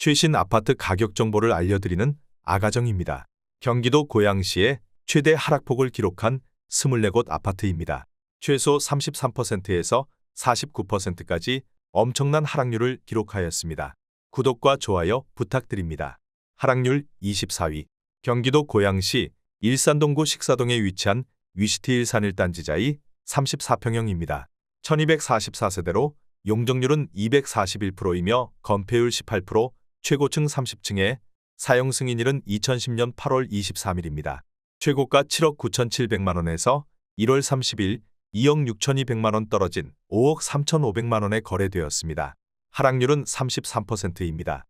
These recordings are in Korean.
최신 아파트 가격 정보를 알려드리는 아가정입니다. 경기도 고양시의 최대 하락폭을 기록한 24곳 아파트입니다. 최소 33%에서 49%까지 엄청난 하락률을 기록하였습니다. 구독과 좋아요 부탁드립니다. 하락률 24위 경기도 고양시 일산동구 식사동에 위치한 위시티 일산 1단지자이 34평형입니다. 1244세대로 용적률은 241%이며 건폐율 18%, 최고층 30층에 사용 승인일은 2010년 8월 23일입니다. 최고가 7억 9,700만 원에서 1월 30일 2억 6,200만 원 떨어진 5억 3,500만 원에 거래되었습니다. 하락률은 33%입니다.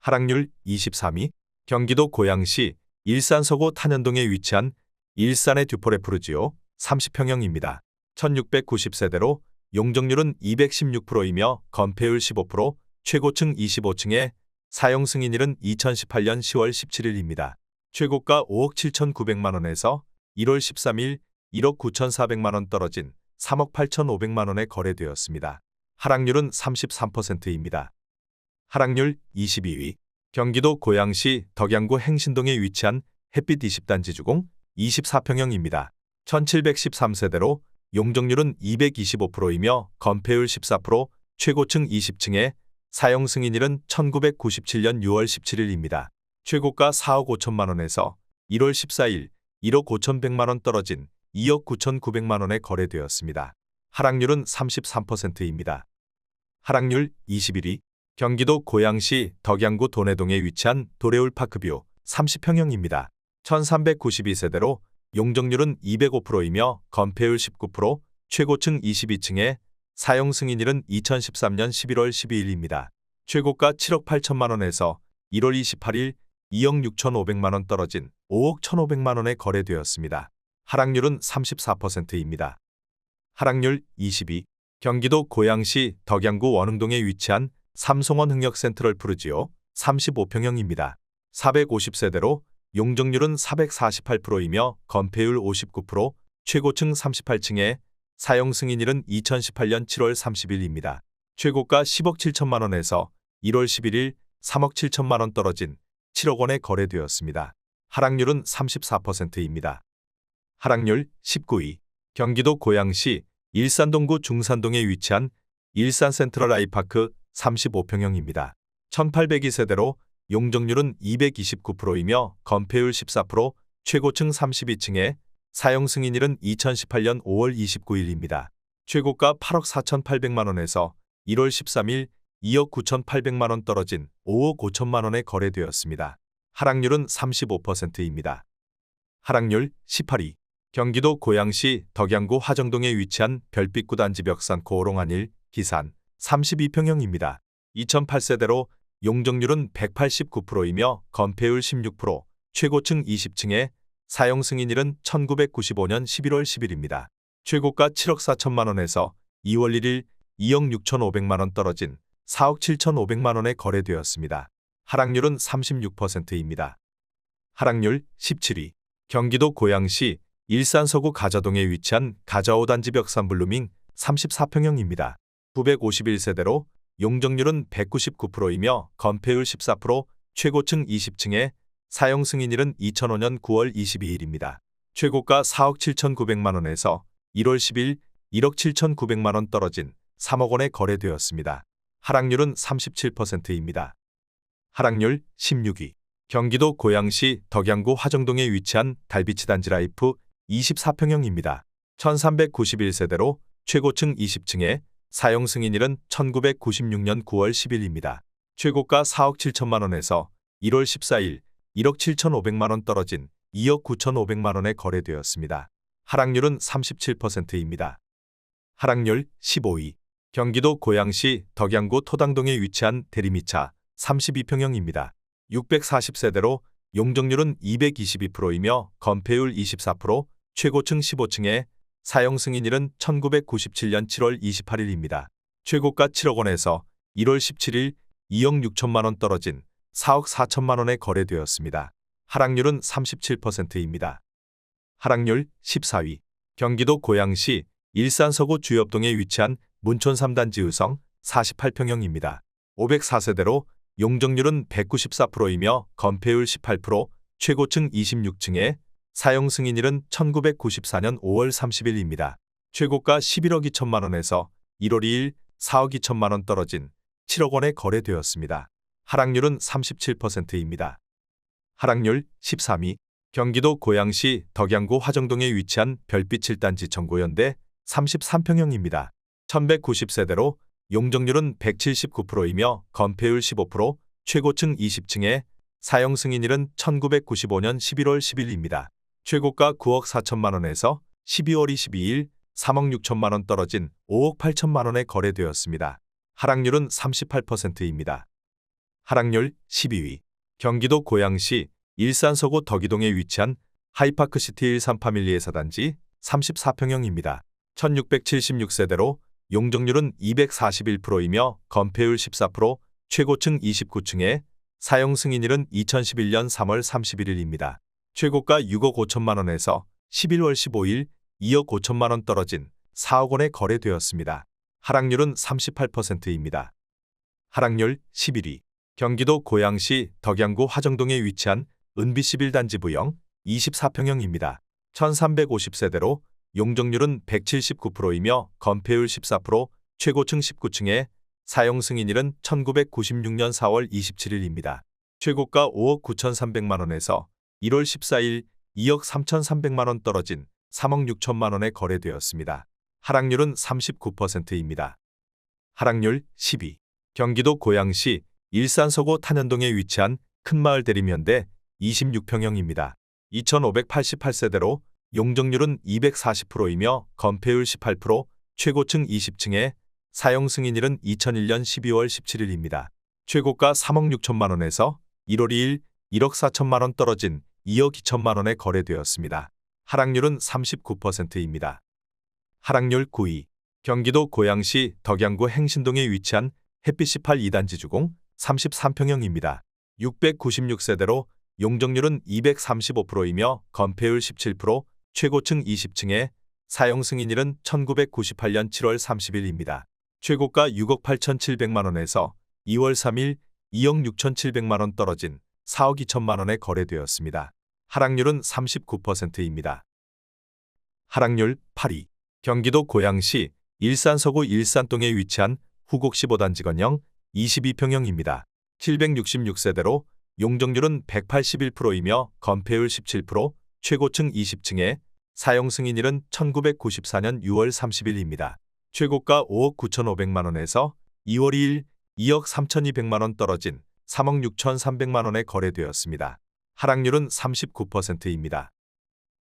하락률 23위 경기도 고양시 일산 서구 탄현동에 위치한 일산의 듀포레프르지오 30평형입니다. 1690세대로 용적률은 216%이며 건폐율 15%, 최고층 25층에 사용 승인일은 2018년 10월 17일입니다. 최고가 5억 7,900만 원에서 1월 13일 1억 9,400만 원 떨어진 3억 8,500만 원에 거래되었습니다. 하락률은 33%입니다. 하락률 22위 경기도 고양시 덕양구 행신동에 위치한 햇빛 20단지 주공 24평형입니다. 1713세대로 용적률은 225%이며 건폐율 14%, 최고층 20층에 사용 승인일은 1997년 6월 17일입니다. 최고가 4억 5천만 원에서 1월 14일 1억 5천100만 원 떨어진 2억 9천9백만 원에 거래되었습니다. 하락률은 33%입니다. 하락률 21위 경기도 고양시 덕양구 도내동에 위치한 도레울 파크뷰 30평형입니다. 1392세대로 용적률은 205%이며 건폐율 19%, 최고층 22층에 사용 승인일은 2013년 11월 12일입니다. 최고가 7억 8천만 원에서 1월 28일 2억 6천5백만 원 떨어진 5억 1,500만 원에 거래되었습니다. 하락률은 34%입니다. 하락률 22. 경기도 고양시 덕양구 원흥동에 위치한 삼성원 흥역 센트럴 푸르지오 35평형입니다. 450세대로 용적률은 448%이며 건폐율 59%, 최고층 38층에 사용 승인일은 2018년 7월 30일입니다. 최고가 10억 7천만 원에서 1월 11일 3억 7천만 원 떨어진 7억 원에 거래되었습니다. 하락률은 34%입니다. 하락률 19위 경기도 고양시 일산동구 중산동에 위치한 일산 센트럴 아이파크 35평형입니다. 1802세대로 용적률은 229%이며 건폐율 14%, 최고층 32층에 사용 승인일은 2018년 5월 29일입니다. 최고가 8억 4,800만 원에서 1월 13일 2억 9,800만 원 떨어진 5억 5천만 원에 거래되었습니다. 하락률은 35%입니다. 하락률 18위 경기도 고양시 덕양구 화정동에 위치한 별빛구 단지 벽산 고오롱한일 기산 32평형입니다. 2008세대로 용적률은 189%이며 건폐율 16%, 최고층 20층에 사용 승인일은 1995년 11월 10일입니다. 최고가 7억 4천만 원에서 2월 1일 2억 6천5백만 원 떨어진 4억 7천5백만 원에 거래되었습니다. 하락률은 36%입니다. 하락률 17위 경기도 고양시 일산 서구 가자동에 위치한 가자오 단지 벽산 블루밍 34평형입니다. 951세대로 용적률은 199%이며 건폐율 14%, 최고층 20층에 사용 승인일은 2005년 9월 22일입니다. 최고가 4억 7,900만 원에서 1월 10일 1억 7,900만 원 떨어진 3억 원에 거래되었습니다. 하락률은 37%입니다. 하락률 16위 경기도 고양시 덕양구 화정동에 위치한 달비치 단지 라이프 24평형입니다. 1391세대로 최고층 20층에 사용 승인일은 1996년 9월 10일입니다. 최고가 4억 7천만 원에서 1월 14일 1억 7천5백만 원 떨어진 2억 9천5백만 원에 거래되었습니다. 하락률은 37%입니다. 하락률 15위 경기도 고양시 덕양구 토당동에 위치한 대리미차 32평형입니다. 640세대로 용적률은 222%이며 건폐율 24%, 최고층 15층에 사용 승인일은 1997년 7월 28일입니다. 최고가 7억 원에서 1월 17일 2억 6천만 원 떨어진 4억 4천만 원에 거래되었습니다. 하락률은 37%입니다. 하락률 14위 경기도 고양시 일산 서구 주엽동에 위치한 문촌 3단지 의성 48평형입니다. 504세대로 용적률은 194%이며 건폐율 18%, 최고층 26층에 사용 승인일은 1994년 5월 30일입니다. 최고가 11억 2천만 원에서 1월 2일 4억 2천만 원 떨어진 7억 원에 거래되었습니다. 하락률은 37%입니다. 하락률 13위 경기도 고양시 덕양구 화정동에 위치한 별빛 7단지 정고현대 33평형입니다. 1190세대로 용적률은 179%이며 건폐율 15%, 최고층 20층에 사용 승인일은 1995년 11월 10일입니다. 최고가 9억 4천만 원에서 12월 22일 3억 6천만 원 떨어진 5억 8천만 원에 거래되었습니다. 하락률은 38%입니다. 하락률 12위 경기도 고양시 일산서구 덕이동에 위치한 하이파크시티 일산 파밀리에서 단지 34평형입니다. 1676세대로 용적률은 241%이며 건폐율 14%, 최고층 29층에 사용 승인일은 2011년 3월 31일입니다. 최고가 6억 5천만 원에서 11월 15일 2억 5천만 원 떨어진 4억 원에 거래되었습니다. 하락률은 38%입니다. 하락률 11위 경기도 고양시 덕양구 화정동에 위치한 은비 11단지 부영 24평형입니다. 1350세대로 용적률은 179%이며 건폐율 14%, 최고층 19층에 사용 승인일은 1996년 4월 27일입니다. 최고가 5억 9,300만 원에서 1월 14일 2억 3,300만 원 떨어진 3억 6천만 원에 거래되었습니다. 하락률은 39%입니다. 하락률 12. 경기도 고양시 일산서구 탄현동에 위치한 큰마을 대림현대 26평형입니다. 2588세대로 용적률은 240%이며 건폐율 18%, 최고층 20층에 사용 승인일은 2001년 12월 17일입니다. 최고가 3억 6천만 원에서 1월 2일 1억 4천만 원 떨어진 2억 2천만 원에 거래되었습니다. 하락률은 39%입니다. 하락률 9위 경기도 고양시 덕양구 행신동에 위치한 햇빛 18 2단지 주공 33평형입니다. 696세대로 용적률은 235%이며 건폐율 17%, 최고층 20층에 사용 승인일은 1998년 7월 30일입니다. 최고가 6억 8,700만 원에서 2월 3일 2억 6,700만 원 떨어진 4억 2천만 원에 거래되었습니다. 하락률은 39%입니다. 하락률 8위 경기도 고양시 일산서구 일산동에 위치한 후곡 15단지 건영 22평형입니다. 766세대로 용적률은 181%이며 건폐율 17%, 최고층 20층에 사용 승인일은 1994년 6월 30일입니다. 최고가 5억 9,500만 원에서 2월 2일 2억 3,200만 원 떨어진 3억 6,300만 원에 거래되었습니다. 하락률은 39%입니다.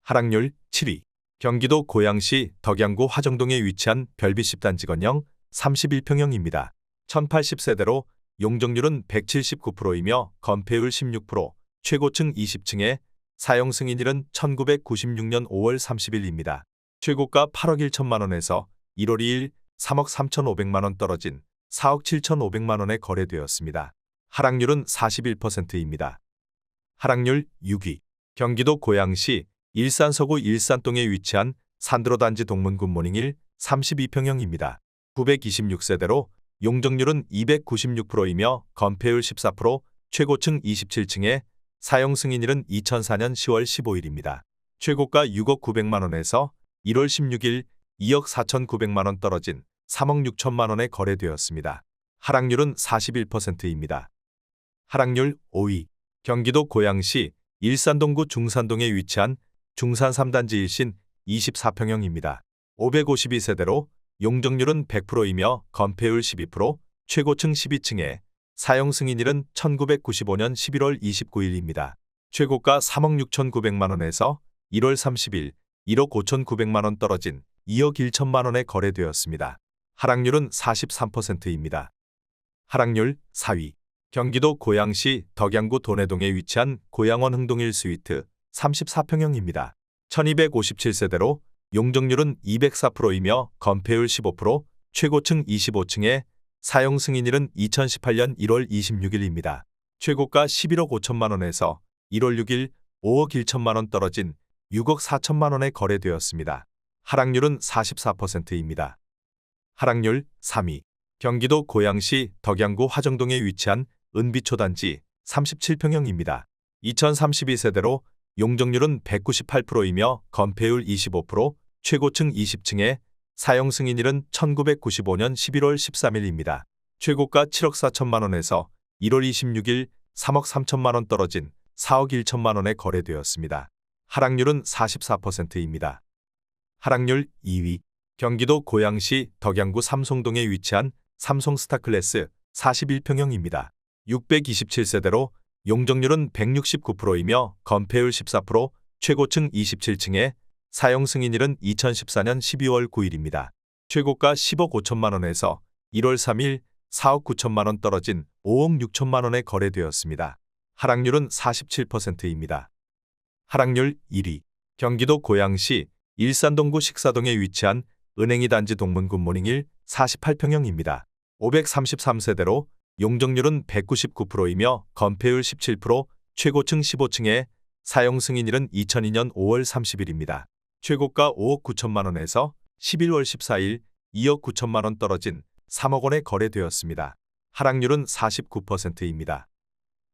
하락률 7위 경기도 고양시 덕양구 화정동에 위치한 별빛 10단지 건영 31평형입니다. 1080세대로 용적률은 179%이며 건폐율 16%, 최고층 20층에 사용 승인일은 1996년 5월 30일입니다. 최고가 8억 1천만 원에서 1월 2일 3억 3,500만 원 떨어진 4억 7,500만 원에 거래되었습니다. 하락률은 41%입니다. 하락률 6위 경기도 고양시 일산서구 일산동에 위치한 산드로단지 동문 굿모닝 1 32평형입니다. 926세대로 용적률은 296%이며 건폐율 14%, 최고층 27층에 사용 승인일은 2004년 10월 15일입니다. 최고가 6억 900만 원에서 1월 16일 2억 4,900만 원 떨어진 3억 6천만 원에 거래되었습니다. 하락률은 41%입니다. 하락률 5위 경기도 고양시 일산동구 중산동에 위치한 중산 3단지 일신 24평형입니다. 552세대로 용적률은 100%이며 건폐율 12%, 최고층 12층에 사용 승인일은 1995년 11월 29일입니다. 최고가 3억 6,900만 원에서 1월 30일 1억 5,900만 원 떨어진 2억 1천만 원에 거래되었습니다. 하락률은 43%입니다. 하락률 4위 경기도 고양시 덕양구 도내동에 위치한 고양원 흥동일 스위트 34평형입니다. 1257세대로 용적률은 204%이며 건폐율 15%, 최고층 25층에 사용 승인일은 2018년 1월 26일입니다. 최고가 11억 5천만 원에서 1월 6일 5억 1천만 원 떨어진 6억 4천만 원에 거래되었습니다. 하락률은 44%입니다. 하락률 3위 경기도 고양시 덕양구 화정동에 위치한 은비초 단지 37평형입니다. 2032세대로 용적률은 198%이며 건폐율 25%, 최고층 20층에 사용 승인일은 1995년 11월 13일입니다. 최고가 7억 4천만 원에서 1월 26일 3억 3천만 원 떨어진 4억 1천만 원에 거래되었습니다. 하락률은 44%입니다. 하락률 2위 경기도 고양시 덕양구 삼송동에 위치한 삼성 스타클래스 41평형입니다. 627세대로 용적률은 169%이며 건폐율 14%, 최고층 27층에 사용 승인일은 2014년 12월 9일입니다. 최고가 10억 5천만 원에서 1월 3일 4억 9천만 원 떨어진 5억 6천만 원에 거래되었습니다. 하락률은 47%입니다. 하락률 1위 경기도 고양시 일산동구 식사동에 위치한 은행이 단지 동문 굿모닝 1 48평형입니다. 533세대로 용적률은 199%이며 건폐율 17%, 최고층 15층에 사용 승인일은 2002년 5월 30일입니다. 최고가 5억 9천만 원에서 11월 14일 2억 9천만 원 떨어진 3억 원에 거래되었습니다. 하락률은 49%입니다.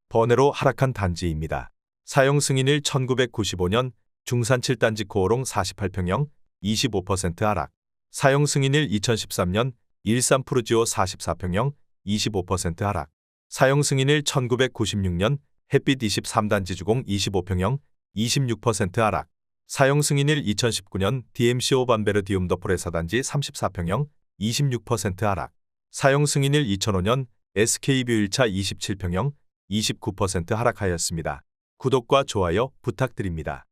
번외로 하락한 단지입니다. 사용 승인일 1995년 중산 7단지 코오롱 48평형 25% 하락. 사용 승인일 2013년 일산 푸르지오 44평형 25% 하락. 사용 승인일 1996년 햇빛 23단지 주공 25평형 26% 하락. 사용 승인일 2019년 DMC 오반베르디움 더프레 4단지 34평형 26% 하락. 사용 승인일 2005년 SK뷰 1차 27평형 29% 하락하였습니다. 구독과 좋아요 부탁드립니다.